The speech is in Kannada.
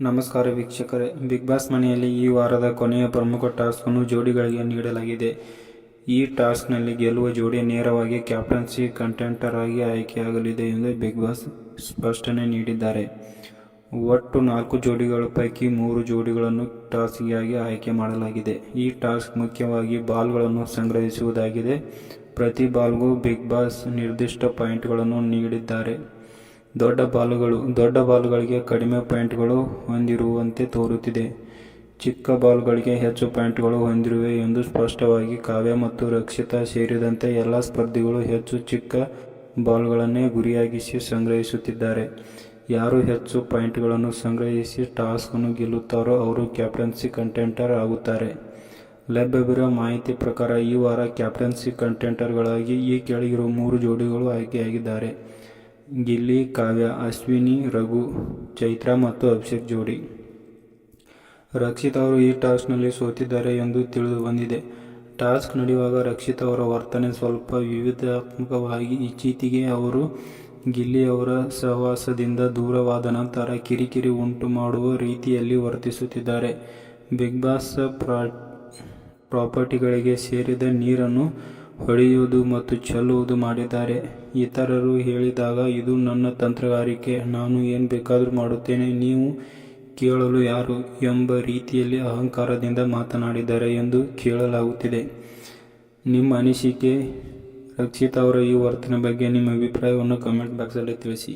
ನಮಸ್ಕಾರ ವೀಕ್ಷಕರೇ. ಬಿಗ್ ಬಾಸ್ ಮನೆಯಲ್ಲಿ ಈ ವಾರದ ಕೊನೆಯ ಪ್ರಮುಖ ಟಾಸ್ಕ್ ಅನ್ನು ಜೋಡಿಗಳಿಗೆ ನೀಡಲಾಗಿದೆ. ಈ ಟಾಸ್ಕ್ನಲ್ಲಿ ಗೆಲ್ಲುವ ಜೋಡಿ ನೇರವಾಗಿ ಕ್ಯಾಪ್ಟನ್ಸಿ ಕಂಟೆಂಟರ್ ಆಗಿ ಆಯ್ಕೆಯಾಗಲಿದೆ ಎಂದು ಬಿಗ್ ಬಾಸ್ ಸ್ಪಷ್ಟನೆ ನೀಡಿದ್ದಾರೆ. ಒಟ್ಟು ನಾಲ್ಕು ಜೋಡಿಗಳ ಪೈಕಿ ಮೂರು ಜೋಡಿಗಳನ್ನು ಟಾಸ್ಕ್ಗಾಗಿ ಆಯ್ಕೆ ಮಾಡಲಾಗಿದೆ. ಈ ಟಾಸ್ಕ್ ಮುಖ್ಯವಾಗಿ ಬಾಲ್ಗಳನ್ನು ಸಂಗ್ರಹಿಸುವುದಾಗಿದೆ. ಪ್ರತಿ ಬಾಲ್ಗೂ ಬಿಗ್ ಬಾಸ್ ನಿರ್ದಿಷ್ಟ ಪಾಯಿಂಟ್ಗಳನ್ನು ನೀಡಿದ್ದಾರೆ. ದೊಡ್ಡ ಬಾಲುಗಳು, ದೊಡ್ಡ ಬಾಲುಗಳಿಗೆ ಕಡಿಮೆ ಪಾಯಿಂಟ್ಗಳು ಹೊಂದಿರುವಂತೆ ತೋರುತ್ತಿದೆ. ಚಿಕ್ಕ ಬಾಲ್ಗಳಿಗೆ ಹೆಚ್ಚು ಪಾಯಿಂಟ್ಗಳು ಹೊಂದಿರುವೆ ಎಂದು ಸ್ಪಷ್ಟವಾಗಿ ಕಾವ್ಯ ಮತ್ತು ರಕ್ಷಿತಾ ಸೇರಿದಂತೆ ಎಲ್ಲ ಸ್ಪರ್ಧಿಗಳು ಹೆಚ್ಚು ಚಿಕ್ಕ ಬಾಲ್ಗಳನ್ನೇ ಗುರಿಯಾಗಿಸಿ ಸಂಗ್ರಹಿಸುತ್ತಿದ್ದಾರೆ. ಯಾರು ಹೆಚ್ಚು ಪಾಯಿಂಟ್ಗಳನ್ನು ಸಂಗ್ರಹಿಸಿ ಟಾಸ್ಕನ್ನು ಗೆಲ್ಲುತ್ತಾರೋ ಅವರು ಕ್ಯಾಪ್ಟನ್ಸಿ ಕಂಟೆಂಟರ್ ಆಗುತ್ತಾರೆ. ಲಭ್ಯವಿರುವ ಮಾಹಿತಿ ಪ್ರಕಾರ ಈ ವಾರ ಕ್ಯಾಪ್ಟನ್ಸಿ ಕಂಟೆಂಟರ್ಗಳಾಗಿ ಈ ಕೆಳಗಿರುವ ಮೂರು ಜೋಡಿಗಳು ಆಯ್ಕೆಯಾಗಿದ್ದಾರೆ. ಗಿಲ್ಲಿ, ಕಾವ್ಯ, ಅಶ್ವಿನಿ, ರಘು, ಚೈತ್ರ ಮತ್ತು ಅಭಿಷೇಕ್ ಜೋಡಿ. ರಕ್ಷಿತ್ ಅವರು ಈ ಟಾಸ್ಕ್ನಲ್ಲಿ ಸೋತಿದ್ದಾರೆ ಎಂದು ತಿಳಿದು ಬಂದಿದೆ. ಟಾಸ್ಕ್ ನಡೆಯುವಾಗ ರಕ್ಷಿತ್ ಅವರ ವರ್ತನೆ ಸ್ವಲ್ಪ ವಿವಿಧಾತ್ಮಕವಾಗಿ ಇತ್ತೀಚೆಗೆ ಅವರು ಗಿಲ್ಲಿ ಅವರ ಸಹವಾಸದಿಂದ ದೂರವಾದ ನಂತರ ಕಿರಿಕಿರಿ ಉಂಟು ಮಾಡುವ ರೀತಿಯಲ್ಲಿ ವರ್ತಿಸುತ್ತಿದ್ದಾರೆ. ಬಿಗ್ ಬಾಸ್ ಪ್ರಾ ಪ್ರಾಪರ್ಟಿಗಳಿಗೆ ಸೇರಿದ ನೀರನ್ನು ಹೊಡೆಯುವುದು ಮತ್ತು ಚೆಲ್ಲುವುದು ಮಾಡಿದ್ದಾರೆ. ಇತರರು ಹೇಳಿದಾಗ, ಇದು ನನ್ನ ತಂತ್ರಗಾರಿಕೆ, ನಾನು ಏನು ಬೇಕಾದರೂ ಮಾಡುತ್ತೇನೆ, ನೀವು ಕೇಳಲು ಯಾರು ಎಂಬ ರೀತಿಯಲ್ಲಿ ಅಹಂಕಾರದಿಂದ ಮಾತನಾಡಿದ್ದಾರೆ ಎಂದು ಕೇಳಲಾಗುತ್ತಿದೆ. ನಿಮ್ಮ ಅನಿಸಿಕೆ ರಕ್ಷಿತ್ ಅವರ ಈ ವರ್ತನೆ ಬಗ್ಗೆ ನಿಮ್ಮ ಅಭಿಪ್ರಾಯವನ್ನು ಕಮೆಂಟ್ ಬಾಕ್ಸಲ್ಲಿ ತಿಳಿಸಿ.